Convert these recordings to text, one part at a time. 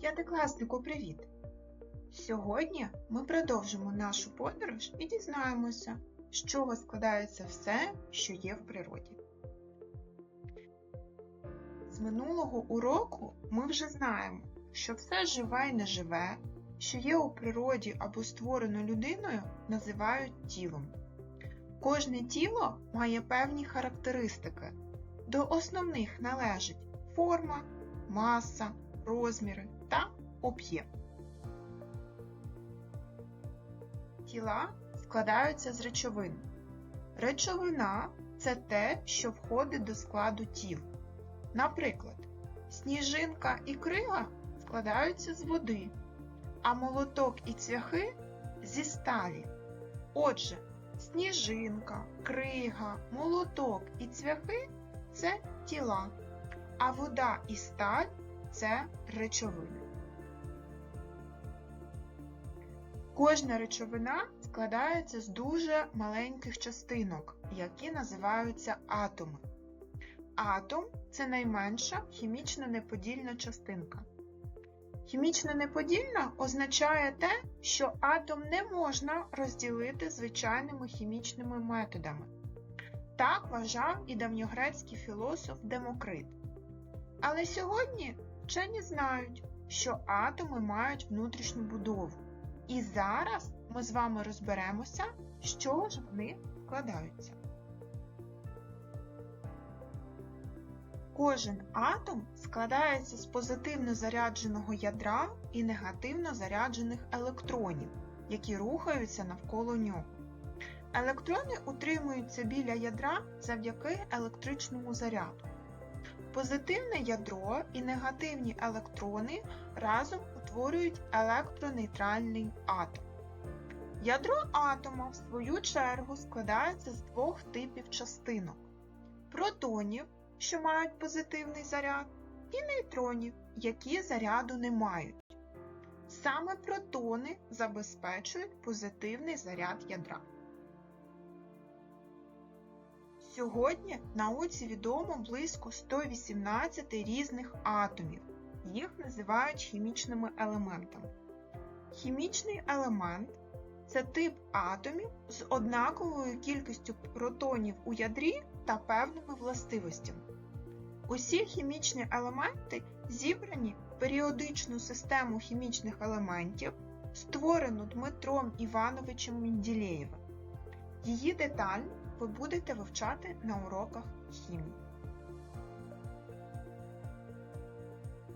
П'ятикласнику, привіт! Сьогодні ми продовжимо нашу подорож і дізнаємося, з чого складається все, що є в природі. З минулого уроку ми вже знаємо, що все живе і неживе, що є у природі або створено людиною, називають тілом. Кожне тіло має певні характеристики. До основних належить форма, маса, розміри об'єм. Тіла складаються з речовин. Речовина це те, що входить до складу тіл. Наприклад, сніжинка і крига складаються з води, а молоток і цвяхи зі сталі. Отже, сніжинка, крига, молоток і цвяхи це тіла, а вода і сталь це речовини. Кожна речовина складається з дуже маленьких частинок, які називаються атоми. Атом це найменша хімічно неподільна частинка. Хімічно неподільна означає те, що атом не можна розділити звичайними хімічними методами. Так вважав і давньогрецький філософ Демокрит. Але сьогодні вчені знають, що атоми мають внутрішню будову. І зараз ми з вами розберемося, чого ж вони складаються. Кожен атом складається з позитивно зарядженого ядра і негативно заряджених електронів, які рухаються навколо нього. Електрони утримуються біля ядра завдяки електричному заряду. Позитивне ядро і негативні електрони разом утворюють електронейтральний атом. Ядро атома, в свою чергу, складається з двох типів частинок протонів, що мають позитивний заряд, і нейтронів, які заряду не мають. Саме протони забезпечують позитивний заряд ядра. Сьогодні науці відомо близько 118 різних атомів. Їх називають хімічними елементами. Хімічний елемент це тип атомів з однаковою кількістю протонів у ядрі та певними властивостями. Усі хімічні елементи зібрані в періодичну систему хімічних елементів, створену Дмитром Івановичем Менділеєвим. Її детально ви будете вивчати на уроках хімії.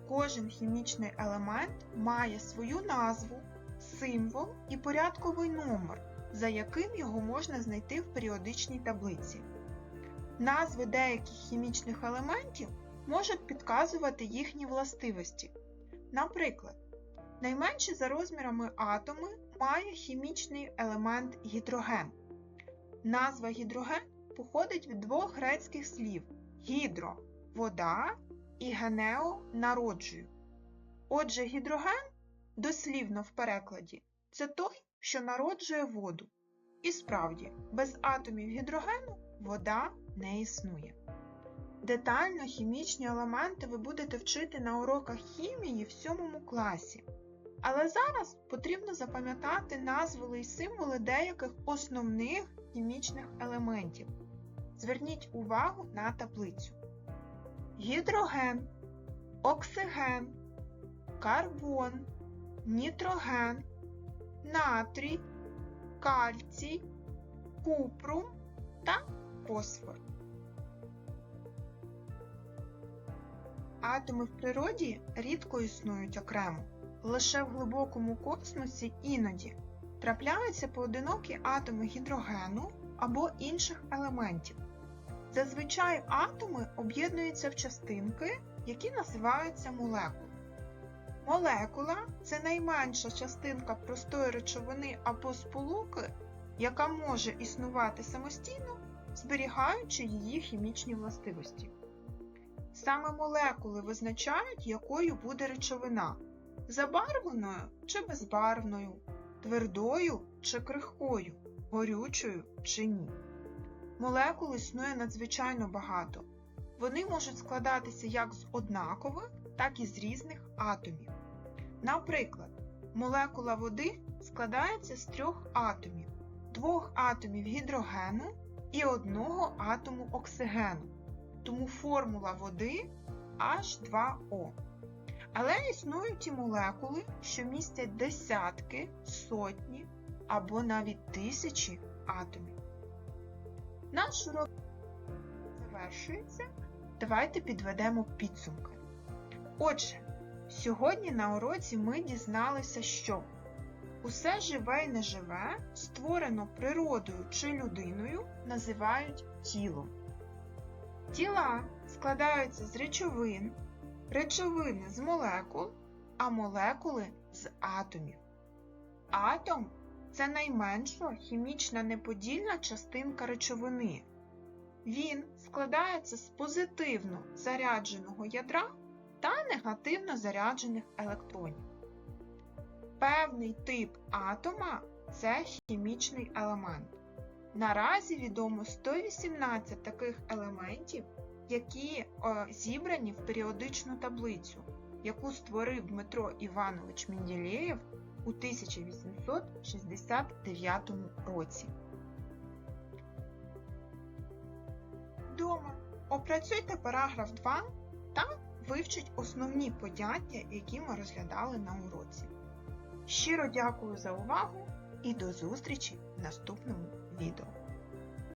Кожен хімічний елемент має свою назву, символ і порядковий номер, за яким його можна знайти в періодичній таблиці. Назви деяких хімічних елементів можуть підказувати їхні властивості. Наприклад, найменші за розмірами атоми має хімічний елемент гідроген. Назва гідроген походить від двох грецьких слів гідро вода і генео народжую. Отже, гідроген, дослівно в перекладі, це той, що народжує воду. І справді, без атомів гідрогену вода не існує. Детально хімічні елементи ви будете вчити на уроках хімії в 7 класі. Але зараз потрібно запам'ятати назви і символи деяких основних хімічних елементів. Зверніть увагу на таблицю. Гідроген, оксиген, карбон, нітроген, натрій, кальцій, купрум та фосфор. Атоми в природі рідко існують окремо. Лише в глибокому космосі іноді трапляються поодинокі атоми гідрогену або інших елементів. Зазвичай атоми об'єднуються в частинки, які називаються молекули. Молекула це найменша частинка простої речовини або сполуки, яка може існувати самостійно, зберігаючи її хімічні властивості. Саме молекули визначають, якою буде речовина забарвленою чи безбарвною, твердою чи крихкою, горючою чи ні. Молекул існує надзвичайно багато. Вони можуть складатися як з однакових, так і з різних атомів. Наприклад, молекула води складається з трьох атомів, двох атомів гідрогену і одного атому оксигену. Тому формула води H2O. Але існують і молекули, що містять десятки, сотні або навіть тисячі атомів. Наш урок завершується. Давайте підведемо підсумки. Отже, сьогодні на уроці ми дізналися, що усе живе і неживе, створено природою чи людиною, називають тілом. Тіла складаються з речовин, речовини з молекул, а молекули з атомів. Атом це найменша хімічна неподільна частинка речовини. Він складається з позитивно зарядженого ядра та негативно заряджених електронів. Певний тип атома це хімічний елемент. Наразі відомо 118 таких елементів, які зібрані в періодичну таблицю, яку створив Дмитро Іванович Менділеєв у 1869 році. Дома опрацюйте параграф 2 та вивчіть основні поняття, які ми розглядали на уроці. Щиро дякую за увагу і до зустрічі в наступному відео.